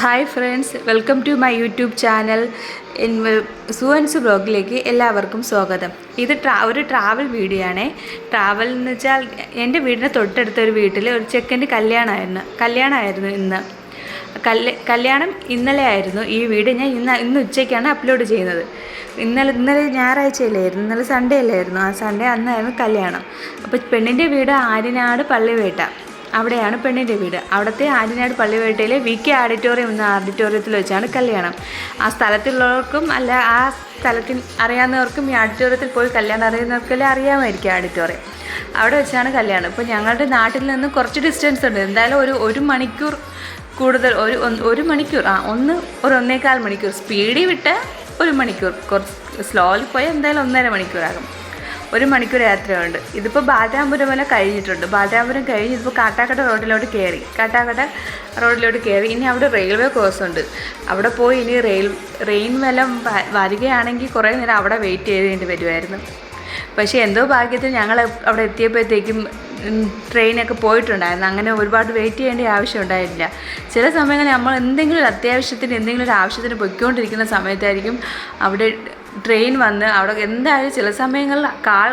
Hi friends welcome to my YouTube channel. Suvans ബ്ലോഗിലേക്ക് എല്ലാവർക്കും സ്വാഗതം. ഇത് ട്രാ ഒരു ട്രാവൽ വീഡിയോ ആണേ. ട്രാവൽ എന്ന് വെച്ചാൽ എന്റെ വീടിന്റെ തൊട്ടടുത്ത ഒരു വീട്ടിൽ ഒരു ചെക്കന്റെ കല്യാണമായിരുന്നു കല്യാണമായിരുന്നു ഇന്ന്. കല്യ കല്യാണം ഇന്നലെ ആയിരുന്നു. ഈ വീട് ഞാൻ ഇന്ന് ഇന്ന് ഉച്ചയ്ക്കാണ് അപ്ലോഡ് ചെയ്യുന്നത് ഇന്നലെ ഇന്നലെ ഞായറാഴ്ചയിലായിരുന്നു ഇന്നലെ സൺഡേ അല്ലായിരുന്നു ആ സൺഡേ അന്നായിരുന്നു കല്യാണം. അപ്പോൾ പെണ്ണിന്റെ വീട് ആര്യനാട് പള്ളിവേട്ട. അവിടെയാണ് പെണ്ണിന്റെ വീട്. അവിടുത്തെ ആര്യനാട് പള്ളിവേട്ടയിലെ വി കെ ഓഡിറ്റോറിയം എന്ന ഓഡിറ്റോറിയത്തിൽ വെച്ചാണ് കല്യാണം. ആ സ്ഥലത്തുള്ളവർക്കും അല്ല ആ സ്ഥലത്തിൽ അറിയാവുന്നവർക്കും ഈ ആഡിറ്റോറിയത്തിൽ പോയി കല്യാണം അറിയുന്നവർക്കെല്ലാം അറിയാമായിരിക്കും ആഡിറ്റോറിയം അവിടെ വെച്ചാണ് കല്യാണം. ഇപ്പോൾ ഞങ്ങളുടെ നാട്ടിൽ നിന്ന് കുറച്ച് ഡിസ്റ്റൻസ് ഉണ്ട്. എന്തായാലും ഒരു ഒരു മണിക്കൂർ കൂടുതൽ ഒരു ഒരു മണിക്കൂർ ആ ഒന്ന് ഒരു ഒന്നേകാൽ മണിക്കൂർ. സ്പീഡിൽ വിട്ട് ഒരു മണിക്കൂർ. കുറച്ച് സ്ലോയിൽ പോയാൽ എന്തായാലും ഒന്നര മണിക്കൂറാകും. ഒരു മണിക്കൂർ യാത്രയുണ്ട്. ഇതിപ്പോൾ ബാലരാമപുരം വരെ കഴിഞ്ഞിട്ടുണ്ട്. ബാലരാമപുരം കഴിഞ്ഞ് ഇതിപ്പോൾ കാട്ടാക്കട റോഡിലോട്ട് കയറി കാട്ടാക്കട റോഡിലോട്ട് കയറി ഇനി അവിടെ റെയിൽവേ ക്രോസ് ഉണ്ട്. അവിടെ പോയി ഇനി റെയിൽ റെയിൻ വല്ലം വരികയാണെങ്കിൽ കുറേ നേരം അവിടെ വെയിറ്റ് ചെയ്തേണ്ടി വരുമായിരുന്നു പക്ഷേ എന്തോ ഭാഗ്യത്തിൽ ഞങ്ങൾ അവിടെ എത്തിയപ്പോഴത്തേക്കും ട്രെയിനൊക്കെ പോയിട്ടുണ്ടായിരുന്നു. അങ്ങനെ ഒരുപാട് വെയിറ്റ് ചെയ്യേണ്ട ആവശ്യം ഉണ്ടായിട്ടില്ല ചില സമയങ്ങളിൽ നമ്മൾ എന്തെങ്കിലും ഒരു അത്യാവശ്യത്തിന് എന്തെങ്കിലും ഒരു ആവശ്യത്തിന് പൊയ്ക്കൊണ്ടിരിക്കുന്ന സമയത്തായിരിക്കും അവിടെ ട്രെയിൻ വന്ന് അവിടെ എന്തായാലും ചില സമയങ്ങളിൽ കാൽ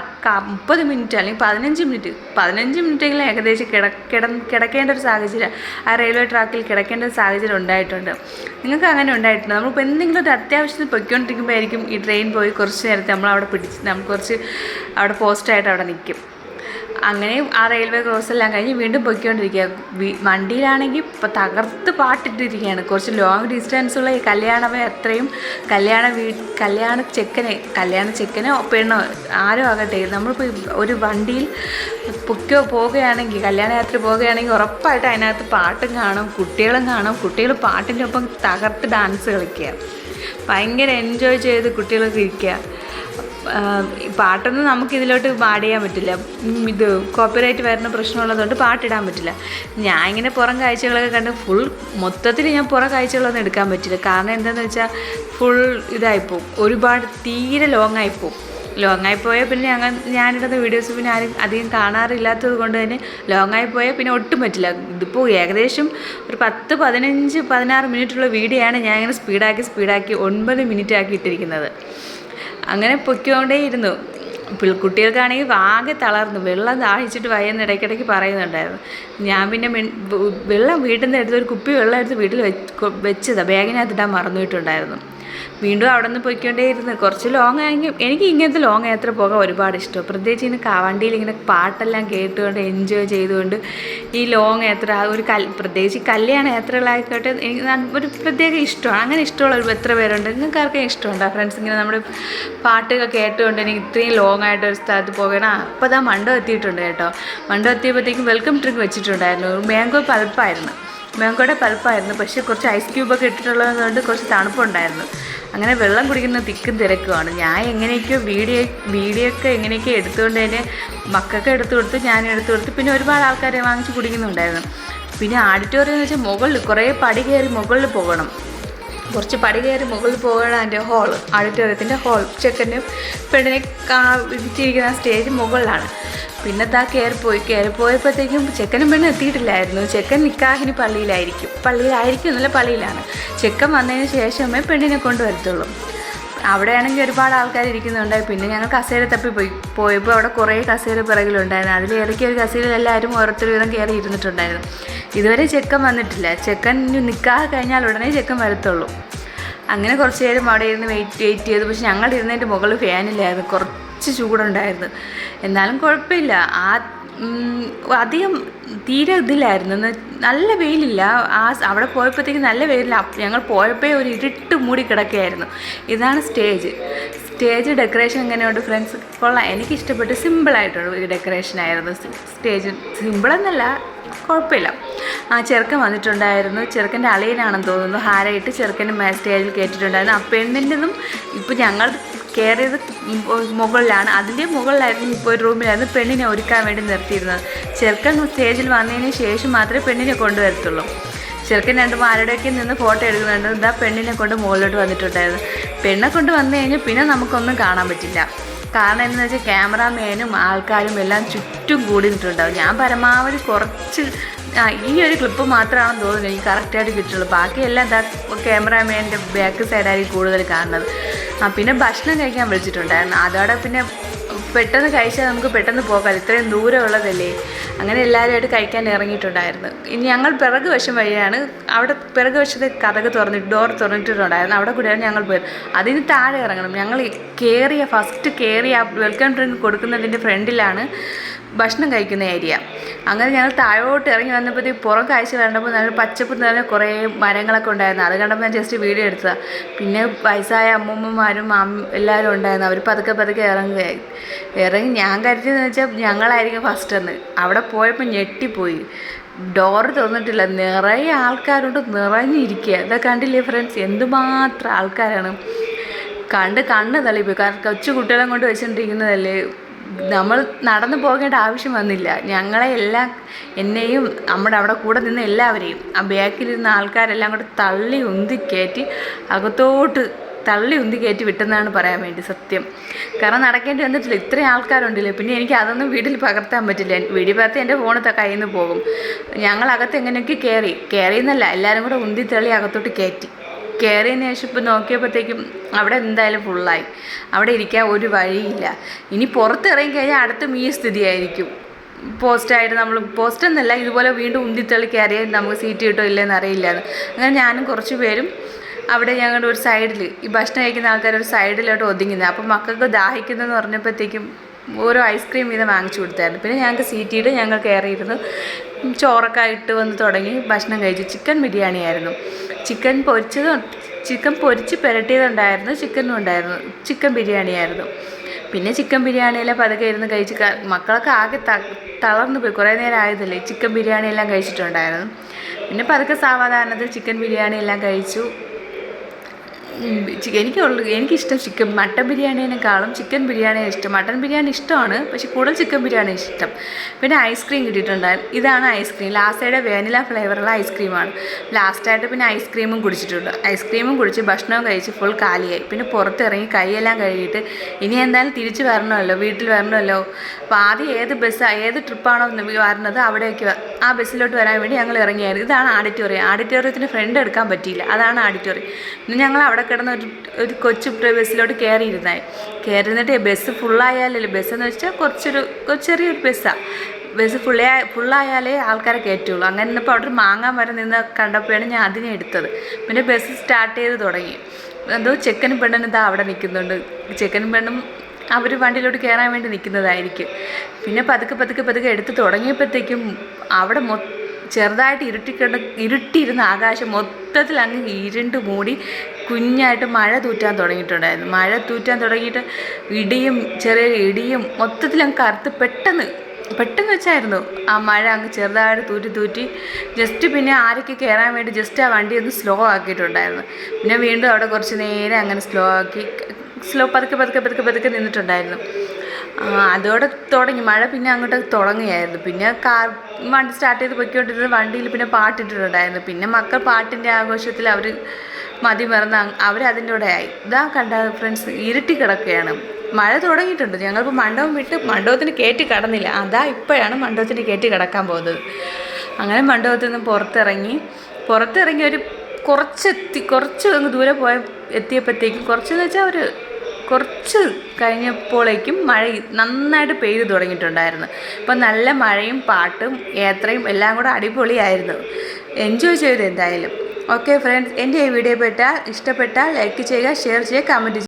മുപ്പത് മിനിറ്റ് അല്ലെങ്കിൽ പതിനഞ്ച് മിനിറ്റ് പതിനഞ്ച് മിനിറ്റെങ്കിലും ഏകദേശം കിട കിട കിടക്കേണ്ട ഒരു സാഹചര്യം ആ റെയിൽവേ ട്രാക്കിൽ കിടക്കേണ്ട ഒരു സാഹചര്യം ഉണ്ടായിട്ടുണ്ട്. നിങ്ങൾക്ക് അങ്ങനെ ഉണ്ടായിട്ടുണ്ട്? നമ്മളിപ്പോൾ എന്തെങ്കിലും ഒരു അത്യാവശ്യത്തിന് പൊയ്ക്കൊണ്ടിരിക്കുമ്പോഴായിരിക്കും ഈ ട്രെയിൻ പോയി കുറച്ച് നേരത്തെ നമ്മൾ അവിടെ പിടിച്ച് നമ്മൾ കുറച്ച് അവിടെ പോസ്റ്റായിട്ട് അവിടെ നിൽക്കും അങ്ങനെ ആ റെയിൽവേ ക്രോസ് എല്ലാം കഴിഞ്ഞ് വീണ്ടും പൊയ്ക്കൊണ്ടിരിക്കുക വണ്ടിയിലാണെങ്കിൽ ഇപ്പോൾ തകർത്ത് പാട്ടിട്ടിരിക്കുകയാണ് കുറച്ച് ലോങ് ഡിസ്റ്റൻസ് ഉള്ള ഈ കല്യാണമേ അത്രയും കല്യാണ വീ കല്യാണ ചെക്കനെ കല്യാണ ചെക്കനോ പെണ്ണോ ആരോ ആകട്ടെ നമ്മളിപ്പോൾ ഒരു വണ്ടിയിൽ പൊക്കോ പോവുകയാണെങ്കിൽ കല്യാണയാത്ര പോവുകയാണെങ്കിൽ ഉറപ്പായിട്ട് അതിനകത്ത് പാട്ടും കാണും കുട്ടികളും കാണും. കുട്ടികൾ പാട്ടിന്റെ ഒപ്പം തകർത്ത് ഡാൻസ് കളിക്കുക. ഭയങ്കര എൻജോയ് ചെയ്ത് കുട്ടികളൊക്കെ ഇരിക്കുക. പാട്ടൊന്നും നമുക്ക് ഇതിലോട്ട് ആഡ് ചെയ്യാൻ പറ്റില്ല ഇത് കോപ്പിറൈറ്റ് വരുന്ന പ്രശ്നമുള്ളതുകൊണ്ട് പാട്ടിടാൻ പറ്റില്ല. ഞാൻ ഇങ്ങനെ പുറം കാഴ്ചകളൊക്കെ കണ്ട് ഫുൾ മൊത്തത്തിൽ ഞാൻ പുറം കാഴ്ചകളൊന്നും എടുക്കാൻ പറ്റില്ല. കാരണം എന്താണെന്ന് വെച്ചാൽ ഫുൾ ഇതായിപ്പോവും. ഒരുപാട് തീരെ ലോങ് ആയിപ്പോവും ലോങ് ആയി പോയാൽ പിന്നെ ഞങ്ങൾ ഞാനിടുന്ന വീഡിയോസ് പിന്നെ ആരും അധികം കാണാറില്ലാത്തത് കൊണ്ട് തന്നെ ലോങ് ആയി പോയാൽ പിന്നെ ഒട്ടും പറ്റില്ല. ഇതിപ്പോൾ ഏകദേശം ഒരു പത്ത് പതിനഞ്ച് പതിനാറ് മിനിറ്റുള്ള വീഡിയോ ആണ് ഞാൻ ഇങ്ങനെ സ്പീഡാക്കി സ്പീഡാക്കി ഒൻപത് മിനിറ്റ് ആക്കി ഇട്ടിരിക്കുന്നത്. അങ്ങനെ പൊയ്ക്കൊണ്ടേയിരുന്നു ഇരുന്നു. കുട്ടികൾക്കാണെങ്കിൽ ആകെ തളർന്നു. വെള്ളം ദാഹിച്ചിട്ട് വയ്യെന്ന് ഇടയ്ക്കിടയ്ക്ക് പറയുന്നുണ്ടായിരുന്നു. ഞാൻ പിന്നെ വെള്ളം വീട്ടിൽ നിന്ന് എടുത്ത് ഒരു കുപ്പി വെള്ളം എടുത്ത് വീട്ടിൽ വെച്ച് വെച്ചതാണ് ബാഗിനകത്ത് ഇടാൻ മറന്നുപോയിട്ടുണ്ടായിരുന്നു വീണ്ടും അവിടെ നിന്ന് ഇരുന്നു കുറച്ച് ലോങ് ആയെങ്കിൽ എനിക്ക് ഇങ്ങനത്തെ ലോങ് യാത്ര പോകാൻ ഒരുപാട് ഇഷ്ടം. പ്രത്യേകിച്ച് ഇങ്ങനെ കാവണ്ടിയിൽ ഇങ്ങനെ പാട്ടെല്ലാം കേട്ടുകൊണ്ട് എൻജോയ് ചെയ്തുകൊണ്ട് ഈ ലോങ് യാത്ര ആ ഒരു കൽ പ്രത്യേകിച്ച് കല്യാണ യാത്രകളായിക്കോട്ടെ എനിക്ക് ഒരു പ്രത്യേക ഇഷ്ടമാണ്. അങ്ങനെ ഇഷ്ടമുള്ള ഒരു എത്ര പേരുണ്ട്? നിങ്ങൾക്ക് ആർക്കും ഇഷ്ടമുണ്ടോ? ഫ്രണ്ട്സ് ഇങ്ങനെ നമ്മുടെ പാട്ടൊക്കെ കേട്ടുകൊണ്ട് എനിക്ക് ഇത്രയും ലോങ് ആയിട്ട് ഒരു സ്ഥലത്ത് പോകണം അപ്പോൾ ഇതാ മണ്ടം എത്തിയിട്ടുണ്ട് കേട്ടോ. മണ്ടം എത്തിയപ്പോഴത്തേക്കും വെൽക്കം ഡ്രിങ്ക് വെച്ചിട്ടുണ്ടായിരുന്നു. മാംഗോ പൾപ്പായിരുന്നു മാംഗോയുടെ പൾപ്പായിരുന്നു പക്ഷേ കുറച്ച് ഐസ് ക്യൂബൊക്കെ ഇട്ടിട്ടുള്ളത് കൊണ്ട് കുറച്ച് തണുപ്പുണ്ടായിരുന്നു. അങ്ങനെ വെള്ളം കുടിക്കുന്ന തിക്കും തിരക്കുമാണ്. ഞാൻ എങ്ങനെയൊക്കെയോ വീഡിയോ വീഡിയോ ഒക്കെ എങ്ങനെയൊക്കെ എടുത്തുകൊണ്ട് തന്നെ മക്കൾക്ക് എടുത്തു കൊടുത്തു ഞാൻ എടുത്തു കൊടുത്ത് പിന്നെ ഒരുപാട് ആൾക്കാരെ വാങ്ങിച്ച് കുടിക്കുന്നുണ്ടായിരുന്നു. പിന്നെ ആഡിറ്റോറിയം എന്ന് വെച്ചാൽ മുകളിൽ കുറേ പടി കയറി മുകളിൽ പോകണം. കുറച്ച് പടി കയറി മുകളിൽ പോകണം അതിന്റെ ഹോൾ ഓഡിറ്റോറിയത്തിന്റെ ഹോൾ ചെക്കന്റെ പെണ്ണിനെ കാ ഇരിച്ചിരിക്കുന്ന സ്റ്റേജ് മുകളിലാണ്. പിന്നെ താ കയറിപ്പോയി കയറിപ്പോയപ്പോഴത്തേക്കും ചെക്കനും പെണ്ണും എത്തിയിട്ടില്ലായിരുന്നു. ചെക്കൻ നിക്കാഹിനി പള്ളിയിലായിരിക്കും. പള്ളിയിലായിരിക്കും എന്നല്ല പള്ളിയിലാണ്. ചെക്കൻ വന്നതിന് ശേഷമേ പെണ്ണിനെ കൊണ്ടുവരത്തുള്ളൂ അവിടെയാണെങ്കിൽ ഒരുപാട് ആൾക്കാർ ഇരിക്കുന്നുണ്ട് പിന്നെ ഞങ്ങൾ കസേര തപ്പി പോയി. പോയപ്പോൾ അവിടെ കുറേ കസേര പിറകിലുണ്ടായിരുന്നു. അതിൽ ഇടയ്ക്ക് ഒരു കസേരയിൽ എല്ലാവരും ഓരോരുത്തർ വീതം കയറി ഇരുന്നിട്ടുണ്ടായിരുന്നു. ഇതുവരെ ചെക്കൻ വന്നിട്ടില്ല. ചെക്കൻ നിൽക്കാതെ കഴിഞ്ഞാൽ ഉടനെ ചെക്കൻ വരത്തുള്ളൂ. അങ്ങനെ കുറച്ച് നേരം അവിടെ ഇരുന്ന് വെയിറ്റ് വെയിറ്റ് ചെയ്തു. പക്ഷെ ഞങ്ങൾ ഇരുന്നതിന്റെ മുകളിൽ ഫാനില്ലായിരുന്നു കുറച്ച് ചൂടുണ്ടായിരുന്നു. എന്നാലും കുഴപ്പമില്ല. ആ അധികം തീരെ ഇതില്ലായിരുന്നു. നല്ല വെയിലില്ല. ആ അവിടെ പോയപ്പോഴത്തേക്ക് നല്ല വെയിലില്ല. ഞങ്ങൾ പോയപ്പോഴേ ഒരു ഇരുട്ട് മൂടി കിടക്കുകയായിരുന്നു. ഇതാണ് സ്റ്റേജ്. സ്റ്റേജ് ഡെക്കറേഷൻ എങ്ങനെയുണ്ട് ഫ്രണ്ട്സ്? കൊള്ളാം. എനിക്ക് ഇഷ്ടപ്പെട്ട് സിമ്പിളായിട്ടുള്ള ഒരു ഡെക്കറേഷൻ ആയിരുന്നു. സ്റ്റേജ് സിമ്പിളെന്നല്ല കുഴപ്പമില്ല. ആ ചെറുക്കൻ വന്നിട്ടുണ്ടായിരുന്നു. ചെറുക്കന്റെ അളിയനാണെന്ന് തോന്നുന്നു. ഹാരയിട്ട് ചെറുക്കന്റെ സ്റ്റേജിൽ കയറ്റിയിട്ടുണ്ടായിരുന്നു. ആ ഇപ്പോൾ ഞങ്ങൾ കയറിയത് മുകളിലാണ്. അതിന്റെ മുകളിലായിരുന്നു ഇപ്പോൾ ഒരു റൂമിലായിരുന്നു പെണ്ണിനെ ഒരുക്കാൻ വേണ്ടി നിർത്തിയിരുന്നത്. ചെറുക്കൻ സ്റ്റേജിൽ വന്നതിന് ശേഷം മാത്രമേ പെണ്ണിനെ കൊണ്ടുവരത്തുള്ളൂ ചെറുക്കൻ രണ്ട് മാരുടെയൊക്കെ നിന്ന് ഫോട്ടോ എടുക്കുന്നുണ്ട്. എന്താ പെണ്ണിനെ കൊണ്ട് മുകളിലോട്ട് വന്നിട്ടുണ്ടായിരുന്നു. പെണ്ണെ കൊണ്ട് വന്നു കഴിഞ്ഞാൽ പിന്നെ നമുക്കൊന്നും കാണാൻ പറ്റില്ല. കാരണം എന്താണെന്ന് വെച്ചാൽ ക്യാമറാമാനും ആൾക്കാരും എല്ലാം ചുറ്റും കൂടി നിന്നിട്ടുണ്ടാവും. ഞാൻ പരമാവധി കുറച്ച് ഈ ഒരു ക്ലിപ്പ് മാത്രമാണെന്ന് തോന്നുന്നു എനിക്ക് കറക്റ്റായിട്ട് കിട്ടുള്ളൂ. ബാക്കിയെല്ലാം എന്താ ക്യാമറാമാന്റെ ബാക്ക് സൈഡായിരിക്കും കൂടുതൽ കാണുന്നത്. പിന്നെ ഭക്ഷണം കഴിക്കാൻ വിളിച്ചിട്ടുണ്ടായിരുന്നു. അതോടെ പിന്നെ പെട്ടെന്ന് കഴിച്ചാൽ നമുക്ക് പെട്ടെന്ന് പോകാം ഇത്രയും ദൂരമുള്ളതല്ലേ? അങ്ങനെ എല്ലാവരുമായിട്ട് കഴിക്കാൻ ഇറങ്ങിയിട്ടുണ്ടായിരുന്നു. ഇനി ഞങ്ങൾ പിറകു വശം വഴിയാണ്. അവിടെ പിറകു വശത്ത് കഥക് തുറന്നിട്ട് ഡോർ തുറന്നിട്ടുണ്ടായിരുന്നു. അവിടെ കൂടെയാണ് ഞങ്ങൾ പോയത്. അതിന് താഴെ ഇറങ്ങണം. ഞങ്ങൾ കയറിയ ഫസ്റ്റ് കയറിയ വെൽക്കം ഡ്രിങ്ക് കൊടുക്കുന്നതിന്റെ ഫ്രണ്ടിലാണ് ഭക്ഷണം കഴിക്കുന്ന ഏരിയ അങ്ങനെ ഞങ്ങൾ താഴോട്ട് ഇറങ്ങി വന്നപ്പോഴത്തേക്ക് പുറം കാഴ്ച കണ്ടപ്പോൾ നല്ല പച്ചപ്പ് നിറഞ്ഞ കുറേ മരങ്ങളൊക്കെ ഉണ്ടായിരുന്നു. അത് കണ്ടപ്പോൾ ഞാൻ ജസ്റ്റ് വീഡിയോ എടുത്തതാണ് പിന്നെ വയസ്സായ അമ്മൂമ്മമാരും അമ്മ എല്ലാവരും ഉണ്ടായിരുന്നു. അവർ പതുക്കെ പതുക്കെ ഇറങ്ങുകയായി ഇറങ്ങി. ഞാൻ കരുതിയെന്ന് വെച്ചാൽ ഞങ്ങളായിരിക്കും ഫസ്റ്റ് എന്ന്. അവിടെ പോയപ്പോൾ ഞെട്ടിപ്പോയി. ഡോറ് തുറന്നിട്ടില്ല. നിറയെ ആൾക്കാരുണ്ട് നിറഞ്ഞിരിക്കുക. ഇതൊക്കെ കണ്ടില്ലേ ഫ്രണ്ട്സ് എന്തുമാത്രം ആൾക്കാരാണ്. കണ്ട് കണ്ണ് തള്ളിപ്പോയി. കാരണം കൊച്ചു കുട്ടികളെ കൊണ്ട് വെച്ചോണ്ടിരിക്കുന്നതല്ലേ? നമ്മൾ നടന്നു പോകേണ്ട ആവശ്യം വന്നില്ല. ഞങ്ങളെ എല്ലാം എന്നെയും നമ്മുടെ അവിടെ കൂടെ നിന്ന് എല്ലാവരെയും ആ ബാക്കിലിരുന്ന ആൾക്കാരെല്ലാം കൂടെ തള്ളി ഉന്തി കയറ്റി അകത്തോട്ട് തള്ളി ഉന്തി കയറ്റി വിട്ടെന്നാണ് പറയാൻ വേണ്ടി സത്യം. കാരണം നടക്കേണ്ടി വന്നിട്ടില്ല. ഇത്രയും ആൾക്കാരുണ്ടല്ലോ? പിന്നെ എനിക്ക് അതൊന്നും വീട്ടിൽ പകർത്താൻ പറ്റില്ല. വീടി പകർത്തി എന്റെ ഫോണ് കയ്യിൽ നിന്ന് പോകും. ഞങ്ങൾ അകത്ത് എങ്ങനെയൊക്കെ കയറി കയറിയെന്നല്ല എല്ലാവരും കൂടെ ഉന്തി തള്ളി അകത്തോട്ട് കയറ്റി കയറിയതിന് ശേഷം ഇപ്പോൾ നോക്കിയപ്പോഴത്തേക്കും അവിടെ എന്തായാലും ഫുള്ളായി അവിടെ ഇരിക്കാൻ ഒരു വഴിയില്ല. ഇനി പുറത്തിറങ്ങി കഴിഞ്ഞാൽ അടുത്തും ഈ സ്ഥിതിയായിരിക്കും. പോസ്റ്റായിട്ട് നമ്മൾ പോസ്റ്റ് എന്നല്ല ഇതുപോലെ വീണ്ടും ഉന്തിത്തള്ളി കയറിയാൽ നമുക്ക് സീറ്റ് കിട്ടോ ഇല്ലെന്ന് അറിയില്ല അങ്ങനെ ഞാനും കുറച്ച് പേരും അവിടെ ഞങ്ങളുടെ ഒരു സൈഡിൽ ഈ ഭക്ഷണം കഴിക്കുന്ന ആൾക്കാർ ഒരു സൈഡിലോട്ട് ഒതുങ്ങുന്നത് അപ്പം മക്കൾക്ക് ദാഹിക്കുന്നതെന്ന് പറഞ്ഞപ്പോഴത്തേക്കും ഓരോ ഐസ്ക്രീം വീതം വാങ്ങിച്ചു കൊടുത്തായിരുന്നു. പിന്നെ ഞങ്ങൾക്ക് സീറ്റിയിട്ട് ഞങ്ങൾ കയറിയിരുന്നു. ചോറൊക്കെ ഇട്ട് വന്ന് തുടങ്ങി ഭക്ഷണം കഴിച്ചു. ചിക്കൻ ബിരിയാണി ആയിരുന്നു ചിക്കൻ പൊരിച്ചത് ചിക്കൻ പൊരിച്ച് പുരട്ടിയതുണ്ടായിരുന്നു ചിക്കനും ഉണ്ടായിരുന്നു. ചിക്കൻ ബിരിയാണി ആയിരുന്നു പിന്നെ ചിക്കൻ ബിരിയാണിയെല്ലാം പതുക്കെ ഇരുന്ന് കഴിച്ച് മക്കളൊക്കെ ആകെ തളർന്നു പോയി. കുറേ നേരം ആയതല്ലേ ചിക്കൻ ബിരിയാണിയെല്ലാം കഴിച്ചിട്ടുണ്ടായിരുന്നു. പിന്നെ പതുക്കെ സാവധാനത്തിൽ ചിക്കൻ ബിരിയാണിയെല്ലാം കഴിച്ചു. എനിക്കുള്ളു എനിക്കിഷ്ടം ചിക്കൻ മട്ടൻ ബിരിയാണിനേക്കാളും ചിക്കൻ ബിരിയാണിയാണ് ഇഷ്ടം. മട്ടൻ ബിരിയാണി ഇഷ്ടമാണ് പക്ഷേ കൂടുതൽ ചിക്കൻ ബിരിയാണി ഇഷ്ടം. പിന്നെ ഐസ്ക്രീം കിട്ടിയിട്ടുണ്ടായിരുന്നു ഇതാണ് ഐസ്ക്രീം. ലാസ്റ്റയുടെ വേനില ഫ്ലേവറുള്ള ഐസ്ക്രീമാണ്. ലാസ്റ്റായിട്ട് പിന്നെ ഐസ്ക്രീമും കുടിച്ചിട്ടുണ്ട്. ഐസ്ക്രീമും കുടിച്ച് ഭക്ഷണവും കഴിച്ച് ഫുൾ കാലിയായി. പിന്നെ പുറത്തിറങ്ങി കൈയെല്ലാം കഴുകിയിട്ട് ഇനി എന്തായാലും തിരിച്ച് വരണമല്ലോ വീട്ടിൽ വരണമല്ലോ. അപ്പോൾ ആദ്യം ഏത് ബസ് ഏത് ട്രിപ്പാണോ വരുന്നത് അവിടേക്ക് ആ ബസ്സിലോട്ട് വരാൻ വേണ്ടി ഞങ്ങൾ ഇറങ്ങിയായിരുന്നു. ഇതാണ് ആഡിറ്റോറിയം ആഡിറ്റോറിയത്തിന് ഫ്രണ്ട് എടുക്കാൻ പറ്റിയില്ല. അതാണ് ആഡിറ്റോറിയം പിന്നെ ഞങ്ങൾ അവിടെ കിടന്ന് ഒരു ഒരു കൊച്ചു ബസ്സിലോട്ട് കയറിയിരുന്നായി. കയറി നിന്നിട്ട് ബസ് ഫുള്ളായാലല്ലേ എന്ന് വെച്ചാൽ കുറച്ചൊരു ചെറിയൊരു ബസ്സാണ് ബസ് ഫുള്ളേ ഫുള്ളായാലേ ആൾക്കാരെ കയറ്റുള്ളൂ. അങ്ങനെ നിന്നപ്പോൾ അവിടെ ഒരു മാങ്ങാൻ വരെ നിന്ന് കണ്ടപ്പോഴാണ് ഞാൻ അതിനെ എടുത്തത്. പിന്നെ ബസ് സ്റ്റാർട്ട് ചെയ്ത് തുടങ്ങി. എന്തോ ചെക്കനും പെണ്ണനും ഇതാ അവിടെ നിൽക്കുന്നുണ്ട്. ചെക്കനും പെണ്ണും അവർ വണ്ടിയിലോട്ട് കയറാൻ വേണ്ടി നിൽക്കുന്നതായിരിക്കും. പിന്നെ പതുക്കെ പതുക്കെ പതുക്കെ എടുത്ത് തുടങ്ങിയപ്പോഴത്തേക്കും അവിടെ മൊ ചെറുതായിട്ട് ഇരുട്ടിക്കിട ഇരുട്ടിയിരുന്ന ആകാശം മൊത്തത്തിൽ അങ്ങ് ഇരുണ്ട് മൂടി കുഞ്ഞായിട്ട് മഴ തൂറ്റാൻ തുടങ്ങിയിട്ടുണ്ടായിരുന്നു. മഴ തൂറ്റാൻ തുടങ്ങിയിട്ട് ഇടിയും ചെറിയ ഇടിയും മൊത്തത്തിൽ അങ്ങ് കറുത്ത് പെട്ടെന്ന് പെട്ടെന്ന് വെച്ചായിരുന്നു. ആ മഴ അങ്ങ് ചെറുതായിട്ട് തൂറ്റി തൂറ്റി ജസ്റ്റ് പിന്നെ ആരൊക്കെ കയറാൻ വേണ്ടി ജസ്റ്റ് ആ വണ്ടി ഒന്ന് സ്ലോ ആക്കിയിട്ടുണ്ടായിരുന്നു. പിന്നെ വീണ്ടും അവിടെ കുറച്ച് നേരം അങ്ങനെ സ്ലോ ആക്കി സ്ലോ പതുക്കെ പതുക്കെ പതുക്കെ പതുക്കെ നിന്നിട്ടുണ്ടായിരുന്നു. അതോടെ തുടങ്ങി. മഴ പിന്നെ അങ്ങോട്ട് തുടങ്ങിയായിരുന്നു പിന്നെ കാർ വണ്ടി സ്റ്റാർട്ട് ചെയ്ത് പൊയ്ക്കൊണ്ടിരുന്ന വണ്ടിയിൽ പിന്നെ പാട്ടിട്ടിട്ടുണ്ടായിരുന്നു. പിന്നെ മക്കൾ പാട്ടിന്റെ ആഘോഷത്തിൽ അവർ മതി മറന്ന് അവർ അതിന്റെ കൂടെ ആയി. ഇതാ കണ്ട ഫ്രണ്ട്സ് ഇരുട്ടി കിടക്കുകയാണ്. മഴ തുടങ്ങിയിട്ടുണ്ട്. ഞങ്ങളിപ്പോൾ മണ്ഡപം വിട്ട് മണ്ഡപത്തിന് കയറ്റി കടന്നില്ല. അതാ ഇപ്പോഴാണ് മണ്ഡപത്തിന് കയറ്റി കിടക്കാൻ പോകുന്നത്. അങ്ങനെ മണ്ഡപത്തിൽ നിന്ന് പുറത്തിറങ്ങി. പുറത്തിറങ്ങി ഒരു കുറച്ചെത്തി കുറച്ച് ദൂരെ പോയ എത്തിയപ്പോഴത്തേക്കും കുറച്ചെന്ന് വെച്ചാൽ ഒരു കുറച്ച് കഴിഞ്ഞപ്പോഴേക്കും മഴ നന്നായിട്ട് പെയ്തു തുടങ്ങിയിട്ടുണ്ടായിരുന്നു. അപ്പം നല്ല മഴയും പാട്ടും യാത്രയും എല്ലാം കൂടെ അടിപൊളിയായിരുന്നു. എൻജോയ് ചെയ്തു എന്തായാലും ഓക്കെ ഫ്രണ്ട്സ് എന്റെ ഈ വീഡിയോ പെട്ടാൽ ഇഷ്ടപ്പെട്ടാൽ ലൈക്ക് ചെയ്യുക ഷെയർ ചെയ്യുക കമന്റ് ചെയ്യുക.